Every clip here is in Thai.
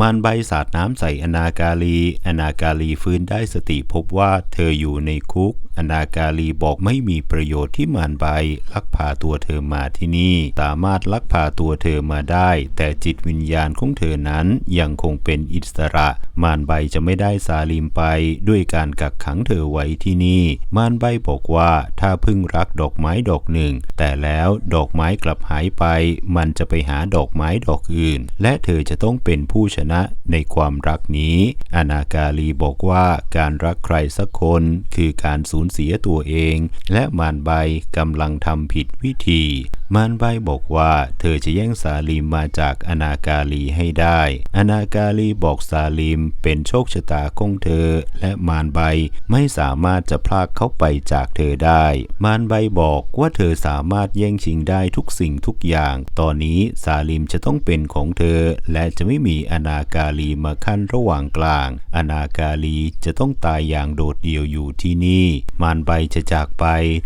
มารใบสาดน้ำใส่อนาการี อนาการีฟื้นได้สติพบว่าเธออยู่ในคุกอนาการีบอกไม่มีประโยชน์ที่มารใบลักพาตัวเธอมาที่นี่สามารถลักพาตัวเธอมาได้ แต่จิตวิญญาณของเธอนั้นยังคงเป็นอิสระ มารใบจะไม่ได้ซาลิมไป ด้วยการกักขังเธอไว้ที่นี่ มารใบบอกว่าถ้าพึ่งรักดอกไม้ดอกหนึ่ง แต่แล้วดอกไม้กลับหายไป มันจะไปหาดอกไม้ดอกอื่น และเธอจะต้องเป็นผู้ชนะในความรักนี้ อนาการีบอกว่าการรักใครสักคนคือการสูญเสียตัวเอง และมารใบกำลังทำผิดวิธี มารใบบอกว่าเธอจะแย่งซาลิมมาจากอนาการีให้ได้ อนาการีบอกซาลิมเป็นโชคชะตาของเธอ และมารใบไม่สามารถจะพลากเขาไปจากเธอได้ มารใบบอกว่าเธอสามารถแย่งชิงได้ทุกสิ่งทุกอย่าง ตอนนี้ซาลิมจะต้องเป็นของเธอ และจะไม่มีอนาการีมาขั้นระหว่างกลาง อนาการีจะต้องตายอย่างโดดเดี่ยวอยู่ที่นี่ มารใบจะจากไป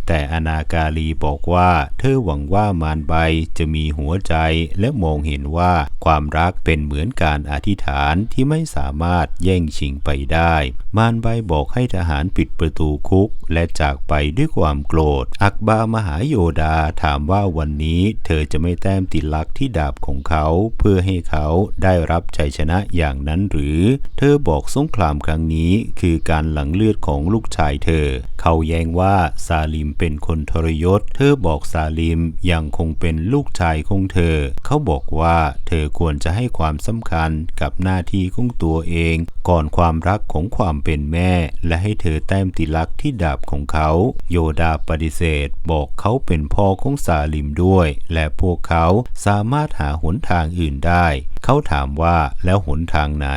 แต่อนาการีบอกว่าเธอหวังว่ามารใบจะมีหัวใจและมองเห็นว่าความรักเป็นเหมือนการอธิษฐานที่ไม่สามารถแย่งชิงไปได้ มารใบบอกให้ทหารปิดประตูคุก และจากไปด้วยความโกรธ อักบามหาโยดาถามว่าวันนี้เธอจะไม่แต้มติลักที่ดาบของเขาเพื่อให้เขาได้รับชัยชนะอย่างนั้นหรือ เธอบอกสงครามครั้งนี้คือการหลังเลือดของลูกชายเธอ เขาแย้งว่าซาลิมเป็นคนทรยศ เธอบอกซาลิมอยัังคงเป็นลูกชายของเธอ เขาบอกว่าเธอควรจะให้ความสำคัญกับหน้าที่ของตัวเอง ก่อนความรักของความเป็นแม่ และให้เธอแต้มติลักที่ดาบของเขา โยดาปฏิเสธ บอกเขาเป็นพ่อของซาลิมด้วย และพวกเขาสามารถหาหนทางอื่นได้เขาถามว่าแล้วหนทางไหน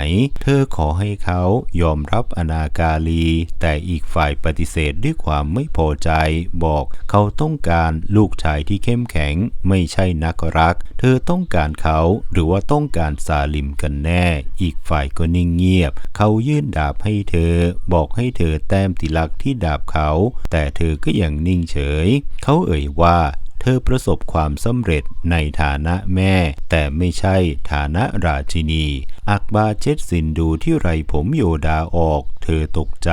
เธอขอให้เขายอมรับอนาการี แต่อีกฝ่ายปฏิเสธด้วยความไม่พอใจ บอกเขาต้องการลูกชายที่เข้มแข็ง ไม่ใช่นักรัก เธอต้องการเขาหรือว่าต้องการซาลิมกันแน่ อีกฝ่ายก็นิ่งเงียบ เขายื่นดาบให้เธอ บอกให้เธอแต้มติลักที่ดาบเขา แต่เธอก็ยังนิ่งเฉย เขาเอ่ยว่า เธอประสบความสำเร็จในฐานะแม่ แต่ไม่ใช่ฐานะราชินี อักบาเช็ดสินดูที่ไรผมโยดาออก เธอตกใจ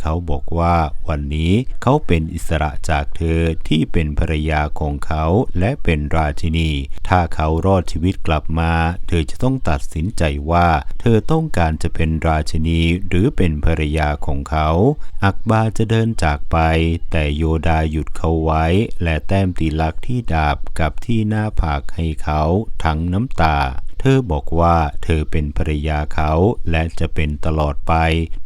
เขาบอกว่าวันนี้เขาเป็นอิสระจากเธอที่เป็นภรรยาของเขาและเป็นราชินี ถ้าเขารอดชีวิตกลับมา เธอจะต้องตัดสินใจว่า เธอต้องการจะเป็นราชินีหรือเป็นภรรยาของเขา อักบาจะเดินจากไป แต่โยดาหยุดเขาไว้และแต้มตีลักที่ดาบกับที่หน้าผากให้เขาทั้งน้ำตา เธอบอกว่าเธอเป็นภรรยาเขาและจะเป็นตลอดไป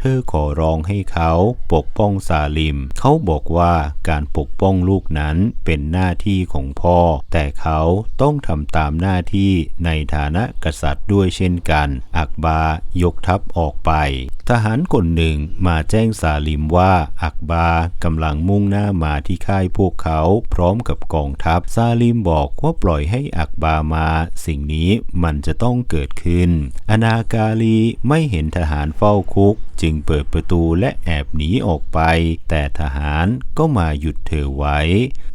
เธอขอร้องให้เขาปกป้องซาลิม เขาบอกว่าการปกป้องลูกนั้นเป็นหน้าที่ของพ่อ แต่เขาต้องทำตามหน้าที่ในฐานะกษัตริย์ด้วยเช่นกัน อักบายกทัพออกไป ทหารคนหนึ่งมาแจ้งซาลิมว่าอักบากำลังมุ่งหน้ามาที่ค่ายพวกเขาพร้อมกับกองทัพซาลิมบอกว่าปล่อยให้อักบามา สิ่งนี้มันจะต้องเกิดขึ้น อนาการีไม่เห็นทหารเฝ้าคุก จึงเปิดประตูและแอบหนีออกไป แต่ทหารก็มาหยุดเธอไว้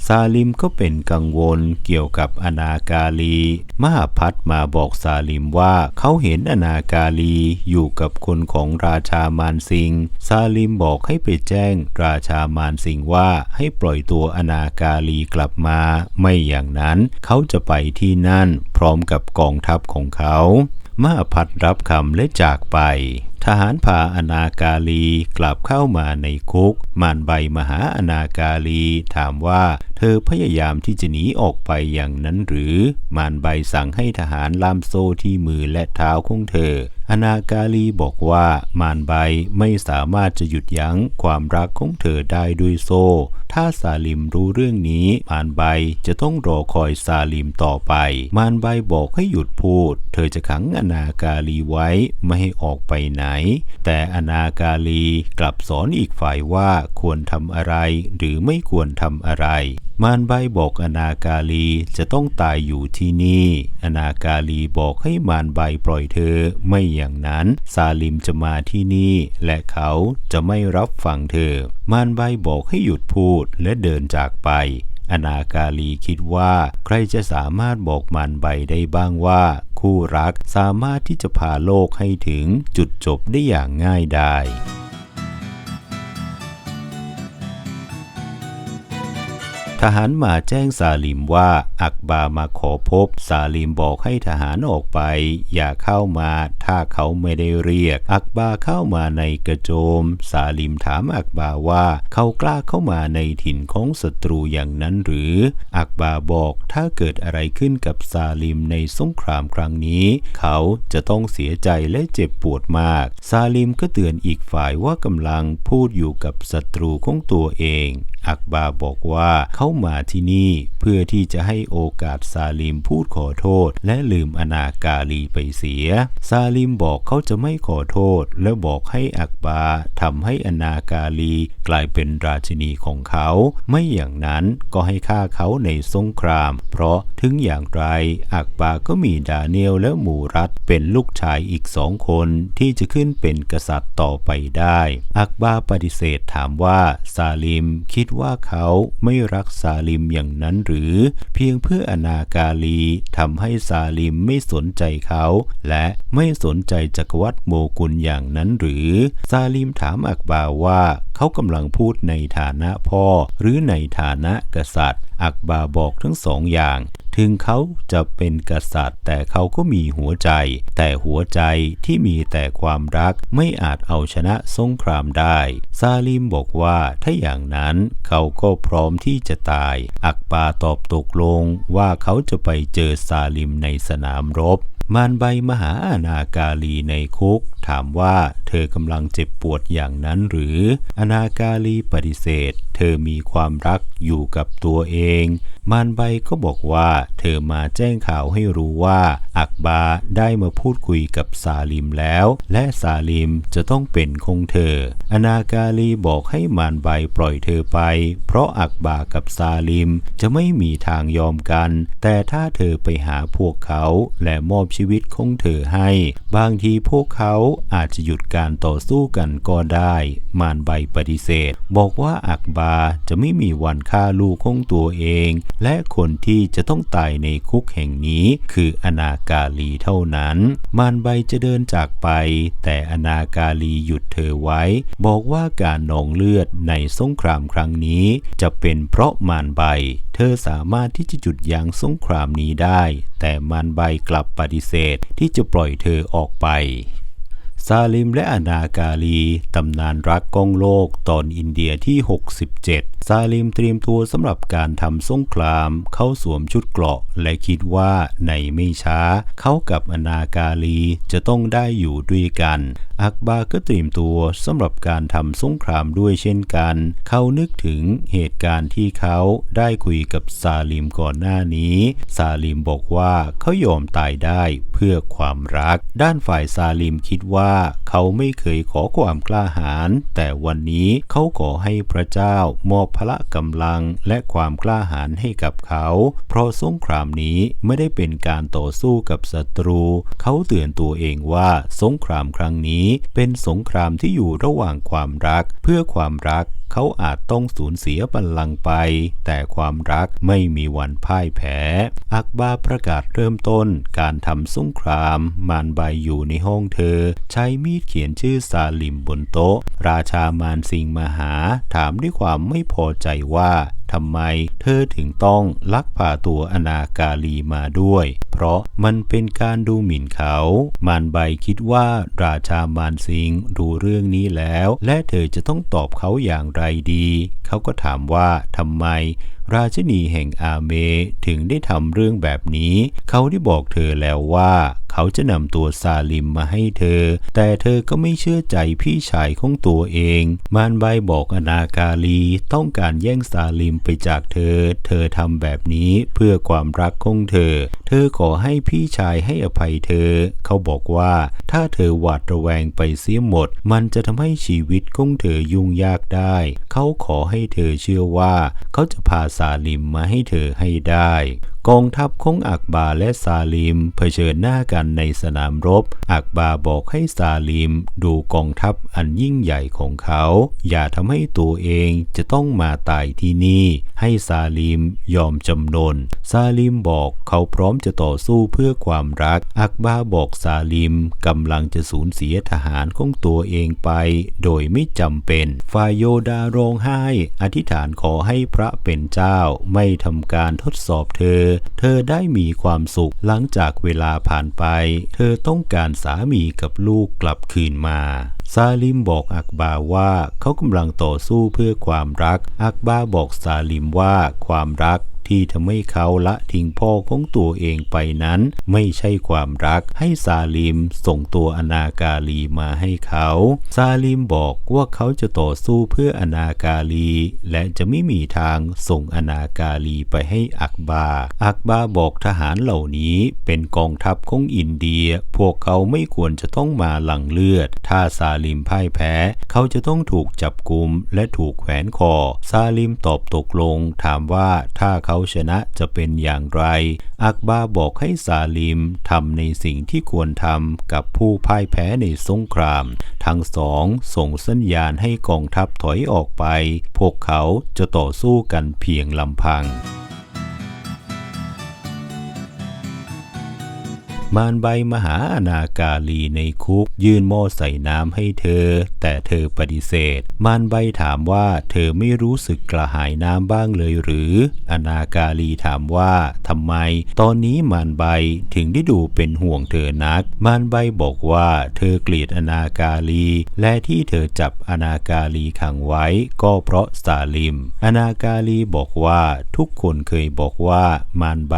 ซาลิมก็เป็นกังวลเกี่ยวกับอนาการีมหาพัฒมาบอกซาลิมว่าเขาเห็นอนาการีอยู่กับคนของราชามานสิง ซาลิมบอกให้ไปแจ้งราชามานสิงว่าให้ปล่อยตัวอนาการีกลับมา ไม่อย่างนั้นเขาจะไปที่นั่นพร้อมกับกองทัพของเขามหาพัดรับคำและจากไปทหารพาอนาการีกลับเข้ามาในคุก มานใบมหาอนาการีถามว่า เธอพยายามที่จะหนีออกไปอย่างนั้นหรือ มานใบสั่งให้ทหารล่ามโซ่ที่มือและเท้าของเธอ อนาการีบอกว่ามานใบไม่สามารถจะหยุดยั้งความรักของเธอได้ด้วยโซ่ ถ้าซาลิมรู้เรื่องนี้ มานใบจะต้องรอคอยซาลิมต่อไป มานใบบอกให้หยุดพูด เธอจะขังอนาการีไว้ไม่ให้ออกไปไหนแต่อนาการีกลับสอนอีกฝ่ายว่าควรทำอะไรหรือไม่ควรทำอะไร มารใบบอกอนาการีจะต้องตายอยู่ที่นี่ อนาการีบอกให้มารใบปล่อยเธอ ไม่อย่างนั้นซาลิมจะมาที่นี่ และเขาจะไม่รับฟังเธอ มารใบบอกให้หยุดพูดและเดินจากไปอนาการีคิดว่า ใครจะสามารถบอกมารใบได้บ้างว่า คู่รัก สามารถที่จะพาโลกให้ถึงจุดจบได้อย่างง่ายดาย ทหารมาแจ้งซาลิมว่าอักบามาขอพบ ซาลิมบอกให้ทหารออกไป อย่าเข้ามาถ้าเขาไม่ได้เรียก อักบาเข้ามาในกระโจม ซาลิมถามอักบาว่าเขากล้าเข้ามาในถิ่นของศัตรูอย่างนั้นหรือ อักบาบอกถ้าเกิดอะไรขึ้นกับซาลิมในสงครามครั้งนี้ เขาจะต้องเสียใจและเจ็บปวดมาก ซาลิมก็เตือนอีกฝ่ายว่ากำลังพูดอยู่กับศัตรูของตัวเอง อักบาบอกว่าเขามาที่นี่เพื่อที่จะให้โอกาสซาลิมพูดขอโทษ และลืมอนาการีไปเสีย ซาลิมบอกเขาจะไม่ขอโทษ และบอกให้อักบาทำให้อนาการีกลายเป็นราชินีของเขา ไม่อย่างนั้นก็ให้ฆ่าเขาในสงคราม เพราะถึงอย่างไรอักบาก็มีดาเนียลและมูรัตเป็นลูกชายอีกสองคนที่จะขึ้นเป็นกษัตริย์ต่อไปได้ อักบาปฏิเสธถามว่าซาลิมคิดว่าเขาไม่รักซาลิมอย่างนั้นหรือเพียงเพื่ออนาการีทำให้ซาลิมไม่สนใจเขา และไม่สนใจจักรวรรดิโมกุลอย่างนั้นหรือ ซาลิมถามอักบาว่าเขากำลังพูดในฐานะพ่อ หรือในฐานะกษัตริย์ อักบาบอกทั้งสองอย่าง ถึงเขาจะเป็นกษัตริย์ แต่เขาก็มีหัวใจ แต่หัวใจที่มีแต่ความรักไม่อาจเอาชนะสงครามได้ ซาลิมบอกว่าถ้าอย่างนั้นเขาก็พร้อมที่จะตาย อักบาตอบตกลงว่าเขาจะไปเจอซาลิมในสนามรบมารใบมหาอนาการีในคุก ถามว่าเธอกำลังเจ็บปวดอย่างนั้นหรือ อนาการีปฏิเสธ เธอมีความรักอยู่กับตัวเอง มารใบก็บอกว่าเธอมาแจ้งข่าวให้รู้ว่าอักบาได้มาพูดคุยกับซาลิมแล้ว และซาลิมจะต้องเป็นคงเธอ อนาการีบอกให้มารใบปล่อยเธอไป เพราะอักบากับซาลิมจะไม่มีทางยอมกัน แต่ถ้าเธอไปหาพวกเขาและมอบชีวิตของเธอให้ บางทีพวกเขาอาจจะหยุดการต่อสู้กันก็ได้ มารใบปฏิเสธ บอกว่าอักบาจะไม่มีวันฆ่าลูกของตัวเองและคนที่จะต้องตายในคุกแห่งนี้ คืออนาการีเท่านั้น มารใบจะเดินจากไป แต่อนาการีหยุดเธอไว้ บอกว่าการนองเลือดในสงครามครั้งนี้ จะเป็นเพราะมารใบ เธอสามารถที่จะหยุดยั้งสงครามนี้ได้ แต่มารใบกลับปฏิเสธที่จะปล่อยเธอออกไป ซาลิมและอนาการี ตำนานรักก้องโลกตอนอินเดียที่ 67 ซาลิมเตรียมตัวสำหรับการทำสงคราม เข้าสวมชุดเกราะ และคิดว่าในไม่ช้า เขากับอนาการีจะต้องได้อยู่ด้วยกัน อักบาก็เตรียมตัวสำหรับการทำสงครามด้วยเช่นกัน เขานึกถึงเหตุการณ์ที่เขาได้คุยกับซาลิมก่อนหน้านี้ ซาลิมบอกว่าเขายอมตายได้เพื่อความรัก ด้านฝ่ายซาลิมคิดว่าเขาไม่เคยขอความกล้าหาญแต่วันนี้เขาขอให้พระเจ้ามอบพละกำลังและความกล้าหาญให้กับเขา เพราะสงครามนี้ไม่ได้เป็นการต่อสู้กับศัตรู เขาเตือนตัวเองว่าสงครามครั้งนี้เป็นสงครามที่อยู่ระหว่างความรัก เพื่อความรักเขาอาจต้องสูญเสียบัลลังก์ไป แต่ความรักไม่มีวันพ่ายแพ้ อักบาประกาศเริ่มต้นการทำสงคราม มารใบอยู่ในห้องเธอ ใช้มีดเขียนชื่อซาลิมบนโต๊ะ ราชามารสิงมหาถามด้วยความไม่พอใจว่า ทำไมเธอถึงต้องลักพาตัวอนาการีมาด้วย เพราะมันเป็นการดูหมิ่นเขา มารใบคิดว่าราชามารสิงรู้เรื่องนี้แล้ว และเธอจะต้องตอบเขาอย่างไรดี เขาก็ถามว่าทำไม ราชินีแห่งอาเมถึงได้ทำเรื่องแบบนี้ เขาได้บอกเธอแล้วว่า เขาจะนำตัวซาลิมมาให้เธอ แต่เธอก็ไม่เชื่อใจพี่ชายของตัวเอง มารใบบอกอนาการีต้องการแย่งซาลิมไปจากเธอ เธอทำแบบนี้เพื่อความรักของเธอ เธอขอให้พี่ชายให้อภัยเธอ เขาบอกว่าถ้าเธอหวาดระแวงไปเสียหมด มันจะทำให้ชีวิตของเธอยุ่งยากได้ เขาขอให้เธอเชื่อว่า เขาจะพาซาลิมมาให้เธอให้ได้ กองทัพของอักบาและซาลิมเผชิญหน้ากันในสนามรบ อักบาบอกให้ซาลิมดูกองทัพอันยิ่งใหญ่ของเขา อย่าทำให้ตัวเองจะต้องมาตายที่นี่ ให้ซาลิมยอมจำนน ซาลิมบอกเขาพร้อมจะต่อสู้เพื่อความรัก อักบาบอกซาลิมกำลังจะสูญเสียทหารของตัวเองไป โดยไม่จำเป็นฝ่ายโยดาร้องไห้ อธิษฐานขอให้พระเป็นเจ้าไม่ทำการทดสอบเธอเธอได้มีความสุขหลังจากเวลาผ่านไป เธอต้องการสามีกับลูกกลับคืนมา ซาลิมบอกอักบาว่าเขากำลังต่อสู้เพื่อความรัก อักบาบอกซาลิมว่าความรัก ที่ทำให้เขาละทิ้งพ่อของตัวเองไปนั้น ไม่ใช่ความรักให้ซาลิมส่งตัวอนาคาลีมาให้เขาซาลิมบอกว่าเขาจะต่อสู้เพื่ออนาคาลีและจะไม่มีทางส่งอนาคาลีไปให้อักบา อักบาบอกทหารเหล่านี้เป็นกองทัพของอินเดีย พวกเขาไม่ควรจะต้องมาหลั่งเลือด ถ้าซาลิมพ่ายแพ้ เขาจะต้องถูกจับกุมและถูกแขวนคอ ซาลิมตอบตกลง ถามว่าถ้าเขาาชนะจะเป็นอย่างไร อักบาบอกให้ซาลิมทำในสิ่งที่ควรทำกับผู้พ่ายแพ้ในสงคราม ทั้งสองส่งสัญญาณให้กองทัพถอยออกไป พวกเขาจะต่อสู้กันเพียงลำพัง มารใบมหาอนาคาลีในคุก ยื่นหม้อใส่น้ำให้เธอ แต่เธอปฏิเสธ มารใบถามว่าเธอไม่รู้สึกกระหายน้ำบ้างเลยหรือ อนาคาลีถามว่าทำไม ตอนนี้มารใบถึงได้ดูเป็นห่วงเธอนัก มารใบบอกว่าเธอเกลียดอนาคาลีและที่เธอจับอนาคาลีขังไว้ ก็เพราะซาลิม อนาคาลีบอกว่าทุกคนเคยบอกว่ามารใบ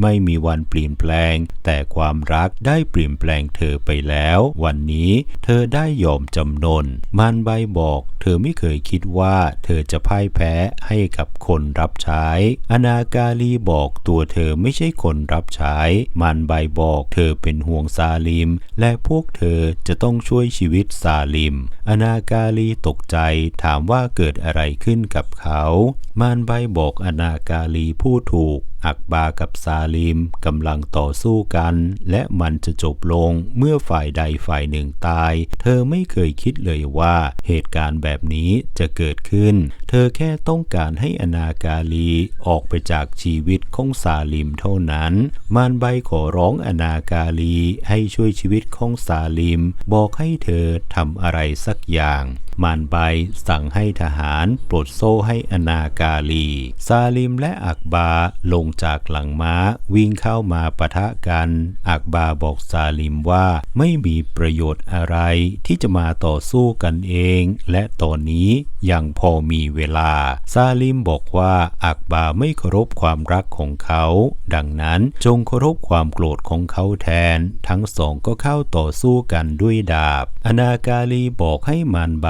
ไม่มีวันเปลี่ยนแปลง แต่ความความรักได้เปลี่ยนแปลงเธอไปแล้ว วันนี้เธอได้ยอมจำนนมันใบบอก เธอไม่เคยคิดว่าเธอจะพ่ายแพ้ให้กับคนรับใช้ อนาคาลีบอกตัวเธอไม่ใช่คนรับใช้มันใบบอกเธอเป็นห่วงซาลิม และพวกเธอจะต้องช่วยชีวิตซาลิม อนาคาลีตกใจถามว่าเกิดอะไรขึ้นกับเขา มานใบบอกอนาคาลีผู้ถูกอักบากับซาลิมกำลังต่อสู้กัน และมันจะจบลงเมื่อฝ่ายใดฝ่ายหนึ่งตาย เธอไม่เคยคิดเลยว่าเหตุการณ์แบบนี้จะเกิดขึ้น เธอแค่ต้องการให้อนาคาลีออกไปจากชีวิตของซาลิมเท่านั้น มานใบขอร้องอนาคาลีให้ช่วยชีวิตของซาลิม บอกให้เธอทำอะไรสักอย่าง มานใบสั่งให้ทหารปลดโซ่ให้อนาคาลีซาลิมและอักบาลงจากหลังม้าวิ่งเข้ามาปะทะกัน อักบาบอกซาลิมว่าไม่มีประโยชน์อะไรที่จะมาต่อสู้กันเอง และตอนนี้ยังพอมีเวลา ซาลิมบอกว่าอักบาไม่เคารพความรักของเขา ดังนั้นจงเคารพความโกรธของเขาแทน ทั้งสองก็เข้าต่อสู้กันด้วยดาบ อนาคาลีบอกให้มานใบ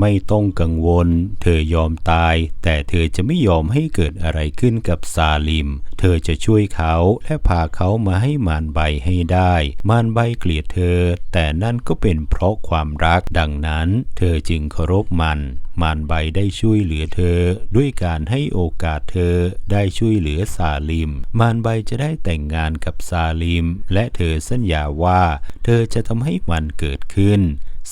ไม่ต้องกังวล เธอยอมตาย แต่เธอจะไม่ยอมให้เกิดอะไรขึ้นกับซาลิม เธอจะช่วยเขาและพาเขามาให้มานใบให้ได้ มานใบเกลียดเธอ แต่นั่นก็เป็นเพราะความรักดังนั้น เธอจึงเคารพมันมานใบได้ช่วยเหลือเธอ ด้วยการให้โอกาสเธอได้ช่วยเหลือซาลิม มานใบจะได้แต่งงานกับซาลิม และเธอสัญญาว่า เธอจะทำให้มันเกิดขึ้น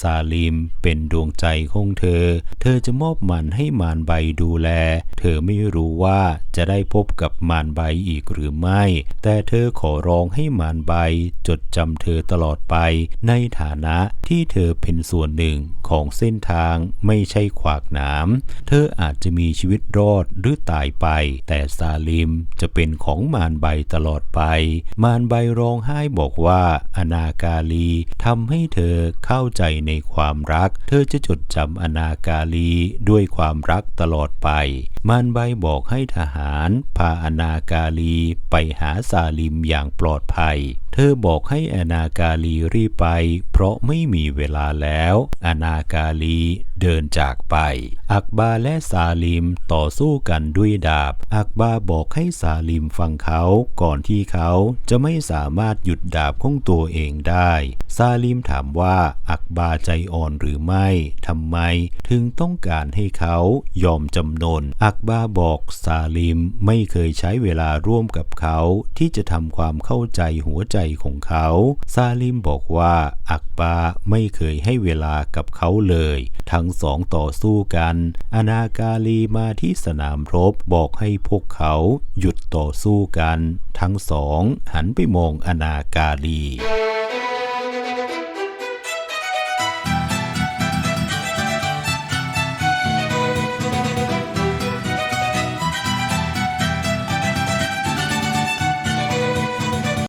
ซาลิมเป็นดวงใจของเธอ เธอจะมอบมันให้มารใบดูแล เธอไม่รู้ว่าจะได้พบกับมารใบอีกหรือไม่ แต่เธอขอร้องให้มารใบจดจำเธอตลอดไป ในฐานะที่เธอเป็นส่วนหนึ่ง ของเส้นทางไม่ใช่ขวากน้ำเธออาจจะมีชีวิตรอดหรือตายไป แต่ซาลิมจะเป็นของมารใบตลอดไป มารใบร้องไห้บอกว่าอนาคาลีทำให้เธอเข้าใจในความรัก เธอจะจดจำอนาคาลีด้วยความรักตลอดไปมันใบบอกให้ทหาร พาอนาคาลีไปหาซาลิมอย่างปลอดภัย เธอบอกให้อนาคาลีรีบไป เพราะไม่มีเวลาแล้ว อนาคาลีเดินจากไป อักบาและซาลิมต่อสู้กันด้วยดาบ อักบาบอกให้ซาลิมฟังเขาก่อนที่เขาจะไม่สามารถหยุดดาบของตัวเองได้ ซาลิมถามว่าอักบาใจอ่อนหรือไม่ทำไม ถึงต้องการให้เขายอมจำนน อักบาบอกซาลิมไม่เคยใช้เวลาร่วมกับเขาที่จะทำความเข้าใจหัวใจของเขา ซาลิมบอกว่าอักบาไม่เคยให้เวลากับเขาเลย ทั้งงสองต่อสู้กัน อนาการีมาที่สนามรบบอกให้พวกเขาหยุดต่อสู้กัน ทั้งสองหันไปมองอนาการี